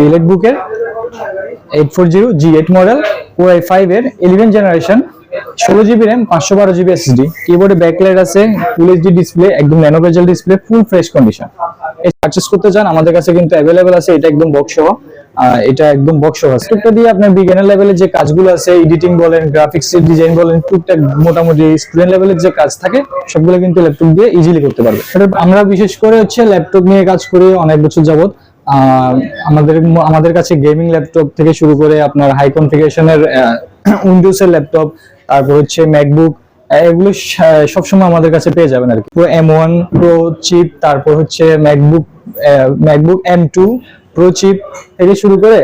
ইলেট বুকের eight four zero G eight model four I five এর eleven generation ষোলো GB RAM পাঁচশো বারো জিবি এসএসডি কিবোর্ডে ব্যাকলাইট আছে ফুল এইচডি ডিসপ্লে একদম nano bezel display full fresh condition এই পারচেস করতে চান, আমাদের কাছে কিন্তু অ্যাভেলেবেল আছে, এটা একদম বক্স সহ। এটা একদম বক্স সহ আছে। টুকটা দিয়ে আপনার বিজ্ঞানের লেভেলের যে কাজগুলো আছে এডিটিং বলেন গ্রাফিক্স ডিজাইন বলেন, টুকটাক মোটামুটি স্টুডেন্ট লেভেলের যে কাজ থাকে, সবগুলো কিন্তু ল্যাপটপ দিয়ে ইজিলি করতে পারবে। আমরা বিশেষ করে হচ্ছে ল্যাপটপ নিয়ে কাজ করি অনেক বছর যাবত আমাদের আমাদের কাছে গেমিং ল্যাপটপ থেকে শুরু করে আপনার হাই কনফিগারেশনের উইন্ডোজ এর ল্যাপটপ তারপর হচ্ছে ম্যাকবুক এগুলো সবসময় আমাদের কাছে পেয়ে যাবেন আর কি। Pro M one pro chip তারপর হচ্ছে MacBook MacBook M two pro chip থেকে শুরু করে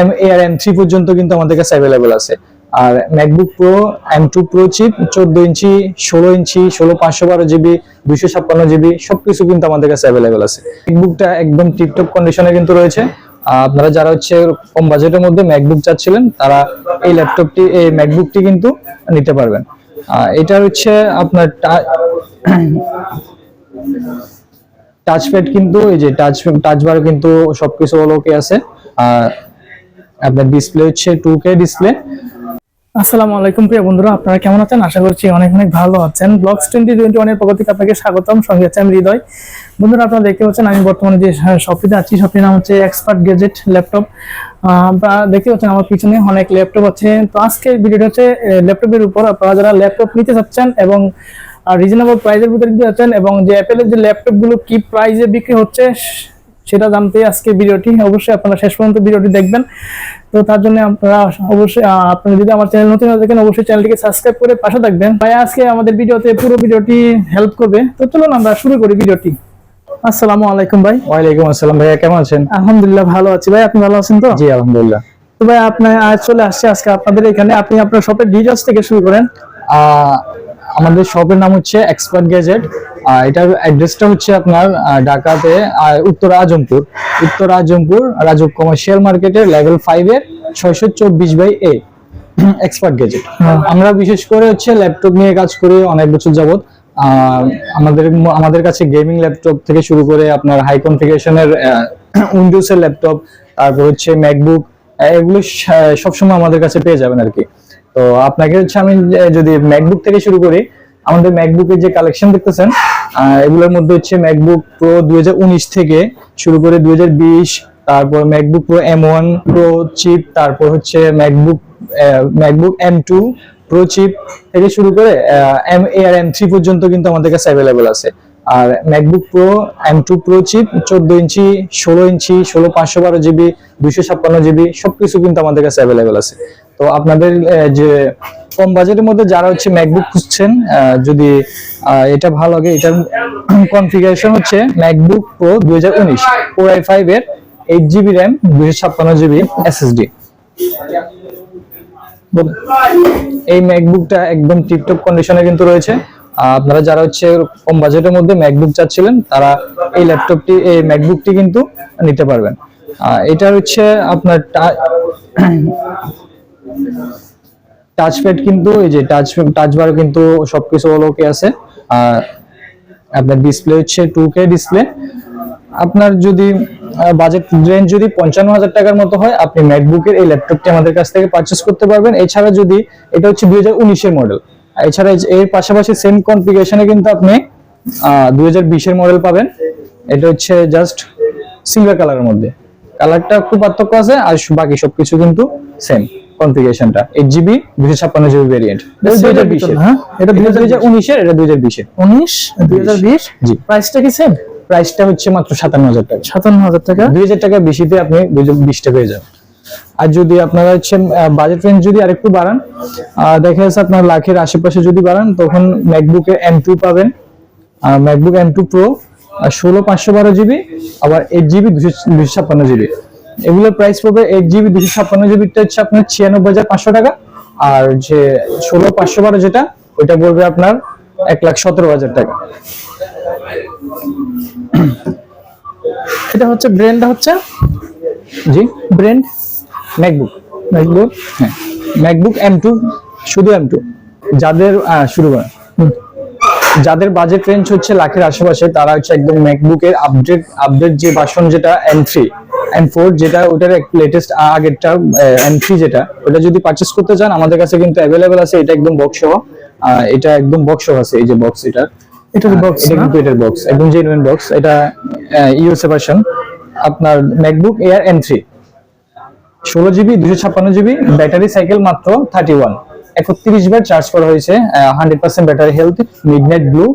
এম এ আর এম থ্রি পর্যন্ত কিন্তু আমাদের কাছে অ্যাভেলেবেল আছে। আর MacBook pro M two pro chip চোদ্দ ইঞ্চি, ষোলো ইঞ্চি, ষোলো পাঁচশো বারো জিবি দুইশো ছাপ্পান্ন জিবি সবকিছু কিন্তু আমাদের কাছে অ্যাভেলেবেল আছে। ম্যাকবুকটা একদম টিপটপ কন্ডিশনে কিন্তু রয়েছে। আপনারা যারা হচ্ছে কম বাজেটের মধ্যে ম্যাকবুক চাচ্ছিলেন, তারা এই ল্যাপটপটি এই ম্যাকবুকটি কিন্তু নিতে পারবেন। এটা হচ্ছে আপনার টাচপ্যাড কিন্তু, এই যে টাচ টাচ বার কিন্তু সবকিছু ওকে আছে। আর আপনার ডিসপ্লে হচ্ছে টু কে ডিসপ্লে আসসালামু আলাইকুম প্রিয় বন্ধুরা, আপনারা কেমন আছেন? আশা করছি অনেক অনেক ভালো আছেন। ব্লগস টোয়েন্টি টোয়েন্টি ওয়ানের পক্ষ থেকে আপনাকে স্বাগতম, সঙ্গে আছে আমি হৃদয়। বন্ধুরা, আপনারা দেখতে পাচ্ছেন, আমি বর্তমানে যে শপিতে আছি শপির নাম হচ্ছে এক্সপার্ট গেজেট ল্যাপটপ আপনারা দেখতে পাচ্ছেন, আমার পিছনে অনেক ল্যাপটপ আছে। তো আজকের ভিডিওটা হচ্ছে ল্যাপটপের উপর আপনারা যারা ল্যাপটপ নিতে চাচ্ছেন এবং রিজনেবল প্রাইসের ভিতরে নিতে চাচ্ছেন এবং যে অ্যাপেলের যে ল্যাপটপগুলো কি প্রাইসে বিক্রি হচ্ছে সেটা জানতে আজকে ভিডিওটি। অবশ্যই আপনারা শেষ পর্যন্ত ভিডিওটি দেখবেন। তো তার জন্য আপনারা অবশ্যই আপনারা যদি আমার চ্যানেল নতুন থাকেন অবশ্যই চ্যানেলটিকে সাবস্ক্রাইব করে পাশে থাকবেন। ভাই আজকে আমাদের ভিডিওতে পুরো ভিডিওটি হেল্প করবে। তো চলুন আমরা শুরু করি ভিডিওটি। আসসালামু আলাইকুম ভাই। ওয়ালাইকুম আসসালাম ভাইয়া কেমন আছেন? আলহামদুলিল্লাহ ভালো আছি। ভাই আপনি ভালো আছেন তো? জি আলহামদুলিল্লাহ। তো ভাই আপনি আজ চলে আসছে আজকে আপনাদের এখানে। আপনি আপনার শপের ডিটেলস থেকে শুরু করেন। আহ, আমাদের শপের নাম হচ্ছে এক্সপার্ট গ্যাজেট এটার অ্যাড্রেসটা হচ্ছে আপনার ঢাকাতে উত্তর আজমপুর। উত্তর আজমপুর রাজক কমার্শিয়াল মার্কেটের লেভেল ফাইভ এর ছয়শো চব্বিশ বাই এ এক্সপার্ট গ্যাজেট আমরা বিশেষ করে হচ্ছে ল্যাপটপ নিয়ে কাজ করি অনেক বছর যাবত আমাদের আমাদের কাছে গেমিং ল্যাপটপ থেকে শুরু করে আপনার হাই কনফিগারেশনের উইন্ডোজ এর ল্যাপটপ তারপর হচ্ছে ম্যাকবুক এগুলো সবসময় আমাদের কাছে পেয়ে যাবেন আর কি। তো আপনাকে হচ্ছে আমি যদি ম্যাকবুক থেকে শুরু করি আমাদের ম্যাকবুকের যে কালেকশন দেখতেছেন এগুলোর মধ্যে হচ্ছে ম্যাকবুক প্রো দুই থেকে শুরু করে দুই তারপর MacBook pro M one pro chip তারপর হচ্ছে MacBook MacBook M two pro chip থেকে শুরু করে এম এ আর এম থ্রি পর্যন্ত কিন্তু আমাদের কাছে অ্যাভেলেবেল আছে। আর MacBook pro M two pro chip চোদ্দ ইঞ্চি, ষোলো ইঞ্চি, ষোলো পাঁচশো বারো জিবি, দুইশো ছাপ্পান্ন জিবি, সবকিছু কিন্তু আমাদের কাছে অ্যাভেলেবেল আছে। তো আপনাদের যে কম বাজেটের মধ্যে যারা হচ্ছে ম্যাকবুক খুঁজছেন যদি এটা ভালো লাগে, এটার কনফিগারেশন হচ্ছে ম্যাকবুক প্রো দুই হাজার উনিশ আই ফাইভ এর এইট জিবি র্যাম দুইশো ছাপ্পান্ন জিবি এসএসডি এই ম্যাকবুকটা একদম টিপটপ কন্ডিশনে কিন্তু রয়েছে। আপনারা যারা হচ্ছে কম বাজেটের মধ্যে ম্যাকবুক চাচ্ছিলেন, তারা এই ল্যাপটপটি এই ম্যাকবুকটি কিন্তু নিতে পারবেন। এটা হচ্ছে আপনার টাচপ্যাড কিন্তু, এই যে টাচ টাচ বার কিন্তু সবকিছু ওকে আছে। আর আপনার ডিসপ্লে হচ্ছে টু কে ডিসপ্লে আপনার যদি বাজেট রেঞ্জ যদি পঞ্চান্ন হাজার টাকার মতো হয়, আপনি ম্যাকবুকের এই ল্যাপটপটি আমাদের কাছ থেকে পারচেস করতে পারবেন। এছাড়া যদি, এটা হচ্ছে দুই হাজার উনিশের মডেল এছাড়া এর পাশাপাশি সেম কনফিগারেশনে কিন্তু আপনি দুই হাজার বিশের মডেল পাবেন। এটা হচ্ছে জাস্ট সিলভার কালারের মধ্যে। কালারটা খুব পার্থক্য আছে, আর বাকি সবকিছু কিন্তু সেম কনফিগারেশনটা এইট জিবি দুশো ছাপ্পান্ন জিবি ভেরিয়েন্ট দুই হাজার বিশের হ্যাঁ? এটা দুই হাজার উনিশের এটা দুই হাজার বিশের। উনিশ দুই হাজার বিশ? জি। প্রাইসটা কি সেম প্রাইসটা হচ্ছে মাত্র সাতান্ন হাজার টাকা। সাতান্ন হাজার টাকা? দুই হাজার টাকা বেশিতে আপনি দুই বিশটা পেয়ে যাবেন। আর যদি আপনারা হচ্ছে বাজেট রেঞ্জ যদি আরেকটু বাড়ান দেখা যাচ্ছে আপনার লাখের আশেপাশে যদি বাড়ান তখন ম্যাকবুকের এম টু পাবেন। ম্যাকবুক এম টু প্রো ষোলো পাঁচশো বারো জিবি আবার এইট জিবি দুশো দুশো ছাপ্পান্ন জিবি এগুলোর প্রাইস পড়বে এইট জিবি দুশো ছাপ্পান্ন জিবিটা হচ্ছে আপনার ছিয়ানব্বই হাজার পাঁচশো টাকা। আর যে ষোলো পাঁচশো বারো যেটা ওইটা পড়বে আপনার এক লাখ সতেরো হাজার টাকা। এটা হচ্ছে ব্র্যান্ডটা হচ্ছে? জি। ব্র্যান্ড ম্যাকবুক ম্যাকবুক হ্যাঁ। ম্যাকবুক এম টু শুধু এম টু যাদের শুরু করেন। যাদের বাজেট রেঞ্জ হচ্ছে লাখের আশেপাশে তারা হচ্ছে একদম ম্যাকবুকের আপডেট আপডেট যে ভার্সন যেটা এম থ্রি এন ফোর যেটা ওটার লেটেস্ট আগেরটা এন থ্রি যেটা ওটা যদি পারচেস করতে চান আমাদের কাছে কিন্তু অ্যাভেলেবেল আছে এটা একদম বক্স সহ। এটা একদম বক্স সহ আছে এই যে বক্স এটা। এটার বক্স এটা কিন্তু এটার বক্স একদম জেনুইন বক্স এটা ইউএসএ ভার্সন আপনার ম্যাকবুক এয়ার এন থ্রি ষোলো জিবি দুশো ছাপ্পান্ন জিবি ব্যাটারি সাইকেল মাত্র থার্টি ওয়ান একত্রিশ বার চার্জ করা হয়েছে hundred percent battery health midnight blue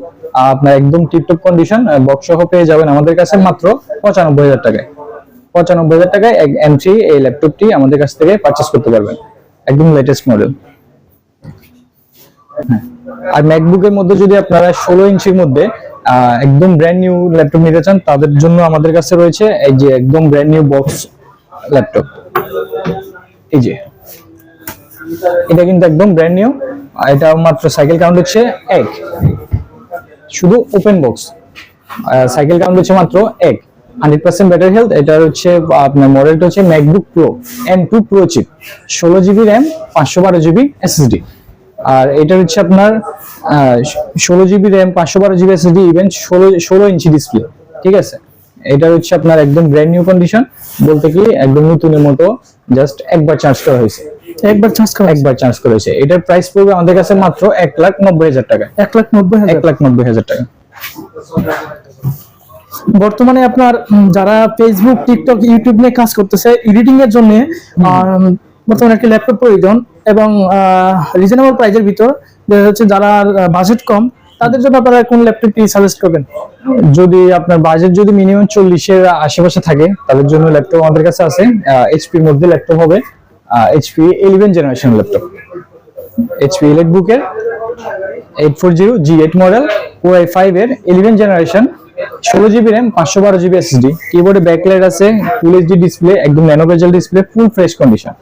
আপনার একদম টিপটপ কন্ডিশন বক্স সহ পেয়ে যাবেন আমাদের কাছে মাত্র পঁচানব্বই হাজার টাকায়। পঁচানব্বই হাজার টাকায় থ্রি এই ল্যাপটপটি আমাদের কাছ থেকে পারচেস করতে পারবেন। একদম লেটেস্ট মডেল আর ম্যাকবুকের মধ্যে যদি আপনারা ষোলো ইঞ্চির মধ্যে একদম ব্র্যান্ড নিউ ল্যাপটপ নিতে চান, তাদের জন্য আমাদের কাছে রয়েছে এই যে একদম ব্র্যান্ড নিউ বক্স ল্যাপটপ এই যে। এটা কিন্তু একদম ব্র্যান্ড নিউ এটা মাত্র সাইকেল কাউন্ট হচ্ছে এক। শুধু ওপেন বক্স সাইকেল কাউন্ট হচ্ছে মাত্র এক। হান্ড্রেড পার্সেন্ট ব্যাটারি হেলথ এটা হচ্ছে আপনার মডেলটা হচ্ছে MacBook pro M two pro chip ষোলো জিবি র্যাম পাঁচশো বারো জিবি এসএসডি আর এটা হচ্ছে আপনার ষোলো জিবি র্যাম পাঁচশো বারো জিবি এসএসডি ইভেন ষোলো ষোলো ইঞ্চি ডিসপ্লে ঠিক আছে? এটা হচ্ছে আপনার একদম ব্র্যান্ড নিউ কন্ডিশন বলতে কি একদম নতুনের মতো জাস্ট একবার চার্জ করা হয়েছে। একবার চার্জ করা একবার চার্জ করা হয়েছে। এটার প্রাইস পড়বে আমাদের কাছে মাত্র এক লাখ নব্বই হাজার টাকা। এক লাখ নব্বই এক লাখ নব্বই হাজার টাকা। বর্তমানে আপনার যারা ফেসবুক টিকটক ইউটিউব নিয়ে কাজ করতেছে এডিটিং এর জন্য বর্তমানে একটি ল্যাপটপ প্রয়োজন এবং রিজনেবল প্রাইজের ভিতর যাচ্ছে যারা বাজেট কম তাদের জন্য আপনারা কোন ল্যাপটপটি সাজেস্ট করবেন? যদি আপনার বাজেট যদি মিনিমাম চল্লিশের আশেপাশে থাকে তাদের জন্য ল্যাপটপ আমাদের কাছে আছে এইচপির মধ্যে ল্যাপটপ হবে HP eleven generation laptop HP elite বুকের eight four zero G eight model I five এর ইলেভেন জেনারেশন ষোলো জিবি র্যাম পাঁচশো বারো জিবি এসএসডি কিবোর্ডে ব্যাকলাইট আছে ফুল এইচডি ডিসপ্লে একদম nano bezel display full fresh condition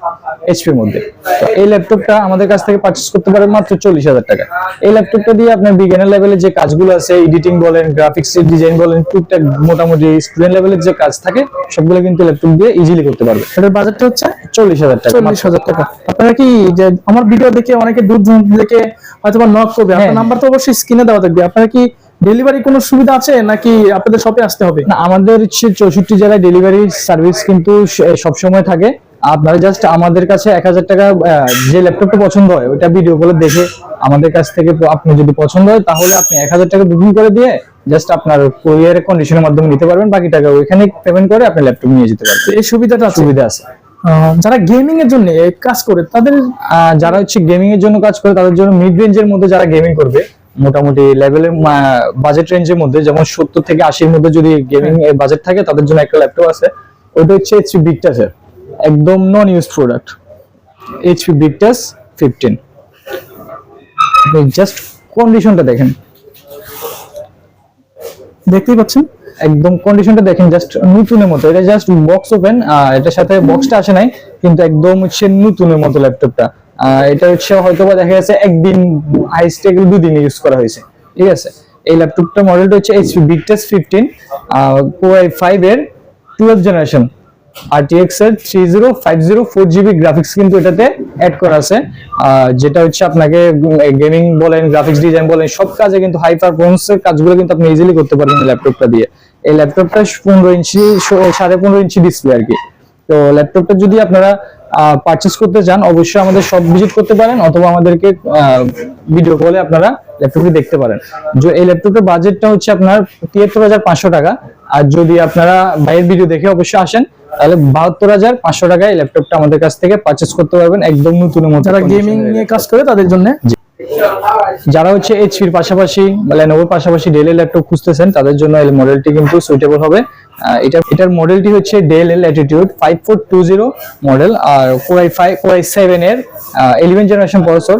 এইচপির মধ্যে। তো এই ল্যাপটপটা আমাদের কাছ থেকে পারচেস করতে পারেন মাত্র চল্লিশ হাজার টাকা। এই ল্যাপটপটা দিয়ে আপনার বিজ্ঞানের লেভেলে যে কাজগুলো আছে এডিটিং বলেন গ্রাফিক্স ডিজাইন বলেন টুকটাক মোটামুটি স্টুডেন্ট লেভেলের যে কাজ থাকে সবগুলো কিন্তু ল্যাপটপ দিয়ে ইজিলি করতে পারবে এটার বাজেটটা হচ্ছে চল্লিশ হাজার টাকা চল্লিশ হাজার টাকা। আপনারা কি যে আমার ভিডিও দেখে অনেকে দূর দূরান্ত থেকে হয়তো নক করবে আপনার হ্যাঁ। নাম্বার তো অবশ্যই স্ক্রিনে দেওয়া থাকবে। আপনারা কি ডেলিভারি কোনো সুবিধা আছে নাকি আপনাদের শপে আসতে হবে? না আমাদের হচ্ছে চৌষট্টি জেলায় ডেলিভারি সার্ভিস কিন্তু সবসময় থাকে। আপনারা জাস্ট আমাদের কাছে এক হাজার টাকা যে ল্যাপটপটা পছন্দ হয় ওটা ভিডিও গুলো দেখে আমাদের কাছ থেকে আপনি যদি পছন্দ হয় তাহলে আপনি এক হাজার টাকা বুকিং করে দিয়ে জাস্ট আপনার কুরিয়ারের কন্ডিশনের মাধ্যমে নিতে পারবেন। বাকি টাকা ওইখানে পেমেন্ট করে আপনি ল্যাপটপ নিয়ে যেতে পারবেন। এই সুবিধাটা সুবিধা আছে। যারা গেমিং এর জন্য কাজ করে তাদের যারা হচ্ছে গেমিং এর জন্য কাজ করে তাদের জন্য মিড রেঞ্জের মধ্যে যারা গেমিং করবে মোটামুটি লেভেলের বাজেট রেঞ্জের মধ্যে, যেমন সত্তর থেকে আশির মধ্যে যদি গেমিং বাজেট থাকে, তাদের জন্য একটা ল্যাপটপ আছে। ওটা হচ্ছে এইচপি বিগটাসের একদম non use product HP Victus fifteen just কন্ডিশনটা দেখেন। দেখতেই পাচ্ছেন? একদম কন্ডিশনটা দেখেন জাস্ট নতুনের মতো। এটা জাস্ট বক্স ওপেন এটার সাথে বক্সটা আসে নাই, কিন্তু একদম হচ্ছে নতুনের মতো ল্যাপটপটা এটা হচ্ছে হয়তো দেখা যাচ্ছে একদিন হাইস্ট দুদিন ইউজ করা হয়েছে। ঠিক আছে? এই ল্যাপটপটা মডেলটা হচ্ছে HP Victus fifteen core five এর টুয়েলভ জেনারেশন আরটিএক্স এর three zero five zero four GB graphics কিন্তু এটাতে অ্যাড করা আছে। যেটা হচ্ছে আপনাকে গেমিং বলেন গ্রাফিক্স ডিজাইন বলেন, সব কাজে কিন্তু হাই পারফরমেন্স এর কাজগুলো কিন্তু আপনি ইজিলি করতে পারবেন ল্যাপটপটা দিয়ে। এই ল্যাপটপটা পনেরো ইঞ্চি স- সাড়ে পনেরো ইঞ্চি ডিসপ্লে আর কি। তো ল্যাপটপটা যদি আপনারা পারচেস করতে চান অবশ্যই আমাদের সব ভিজিট করতে পারেন অথবা আমাদেরকে ভিডিও কলে আপনারা ল্যাপটপটি দেখতে পারেন। যে এই ল্যাপটপের বাজেটটা হচ্ছে আপনার তিয়াত্তর হাজার পাঁচশো টাকা। আর যদি আপনারা বাইরের ভিডিও দেখে অবশ্যই আসেন তাহলে বাহাত্তর হাজার পাঁচশো টাকায় এই ল্যাপটপটা আমাদের কাছ থেকে পারচেস করতে পারবেন একদম নতুনের মতো যারা গেমিং নিয়ে কাজ করে তাদের জন্য। যারা হচ্ছে এইচপির পাশাপাশি বা লেনোভোর পাশাপাশি ডেল এর ল্যাপটপ খুঁজতেছেন তাদের জন্য এই মডেলটি কিন্তু সুইটেবল হবে। এটা এটার মডেলটি হচ্ছে ডেল এর Latitude five four two zero model R core I five core seven এর ইলেভেন জেনারেশন প্রসেসর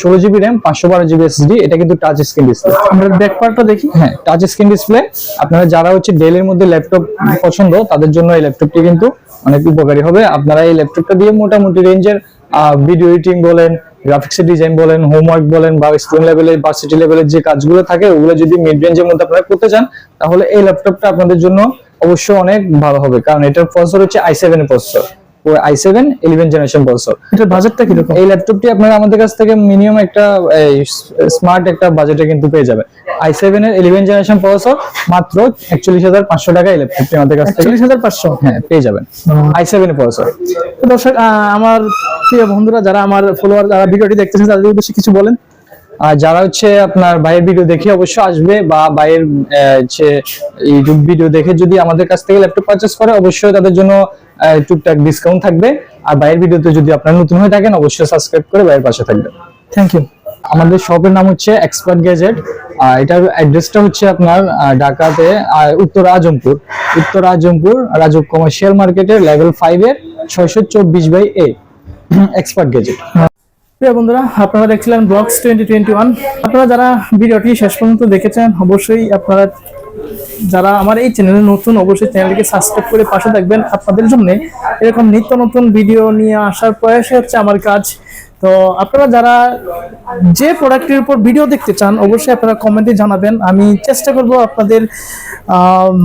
ষোলো জিবি র্যাম পাঁচশো বারো জিবি এসএসডি এটা কিন্তু টাচ স্ক্রিন ডিসপ্লে আমরা ব্যাক পার্টটা দেখি। হ্যাঁ টাচ স্ক্রিন ডিসপ্লে আপনারা যারা হচ্ছে ডেলের মধ্যে ল্যাপটপ পছন্দ তাদের জন্য এই ল্যাপটপটি কিন্তু অনেক উপকারী হবে। আপনারা এই ল্যাপটপটা দিয়ে মোটামুটি রেঞ্জের ভিডিও এডিটিং বলেন গ্রাফিক্স ডিজাইন বলেন হোমওয়ার্ক বলেন বা স্টুডেন্ট লেভেলের বা সিটি লেভেলের যে কাজগুলো থাকে ওগুলো যদি মিড রেঞ্জের মধ্যে আপনারা করতে চান তাহলে এই ল্যাপটপটা আপনাদের জন্য অবশ্যই অনেক ভালো হবে। কারণ এটার প্রসেসর হচ্ছে I seven processor I seven eleven generation processor এটার বাজেটটা কীরকম? এই ল্যাপটপটি আপনারা আমাদের কাছ থেকে মিনিমাম একটা স্মার্ট একটা বাজেটে কিন্তু পেয়ে যাবে আই সেভেন এর ইলেভেন জেনারেশন প্রসেসর মাত্র একচল্লিশ হাজার পাঁচশো টাকা ল্যাপটপটি আমাদের কাছ থেকে। চল্লিশ হাজার পাঁচশো? হ্যাঁ পেয়ে যাবেন। আই সেভেন এর প্রসেসর তো দর্শক আমার প্রিয় বন্ধুরা যারা আমার ফলোয়ার যারা ভিডিওটি দেখতেছেন তাদের উদ্দেশ্যে কিছু বলেন। আর যারা হচ্ছে আপনার বাইরের ভিডিও দেখে অবশ্যই আসবে বা বাইরের আহ, হচ্ছে ইউটিউব ভিডিও দেখে যদি আমাদের কাছ থেকে ল্যাপটপ পারচেস করে অবশ্যই তাদের জন্য টুকটাক ডিসকাউন্ট থাকবে। আর বাইরের ভিডিওতে যদি আপনারা নতুন হয়ে থাকেন অবশ্যই সাবস্ক্রাইব করে বাইরের পাশে থাকবেন। থ্যাংক ইউ আমাদের শপের নাম হচ্ছে এক্সপার্ট গ্যাজেট এটার অ্যাড্রেসটা হচ্ছে আপনার ঢাকাতে উত্তর আজমপুর। উত্তর আজমপুর রাজক কমার্শিয়াল মার্কেটের লেভেল ফাইভ এর ছয়শো চব্বিশ বাই এ এক্সপার্ট গ্যাজেট প্রিয় বন্ধুরা, আপনারা দেখছিলেন ব্লগস টোয়েন্টি টোয়েন্টি ওয়ান আপনারা যারা ভিডিওটি শেষ পর্যন্ত দেখেছেন, অবশ্যই আপনারা যারা আমার এই চ্যানেলে নতুন, অবশ্যই চ্যানেলটিকে সাবস্ক্রাইব করে পাশে থাকবেন। আপনাদের জন্য এরকম নিত্য নতুন ভিডিও নিয়ে আসার প্রয়াসই হচ্ছে আমার কাজ। তো আপনারা যারা যে প্রোডাক্টের উপর ভিডিও দেখতে চান, অবশ্যই আপনারা কমেন্টে জানাবেন। আমি চেষ্টা করব আপনাদের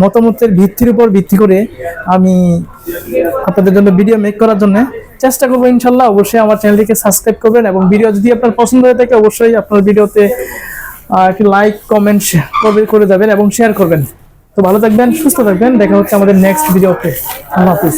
মতামতের ভিত্তির উপর ভিত্তি করে আমি আপনাদের জন্য ভিডিও মেক করার জন্য চেষ্টা করব ইনশাল্লাহ। অবশ্যই আমার চ্যানেলটিকে সাবস্ক্রাইব করবেন এবং ভিডিও যদি আপনার পছন্দ হয়ে থাকে, অবশ্যই আপনার ভিডিওতে একটি লাইক কমেন্ট করবে করে যাবেন এবং শেয়ার করবেন। তো ভালো থাকবেন, সুস্থ থাকবেন। দেখা হচ্ছে আমাদের নেক্সট ভিডিওতে আল্লাহ হাফিজ।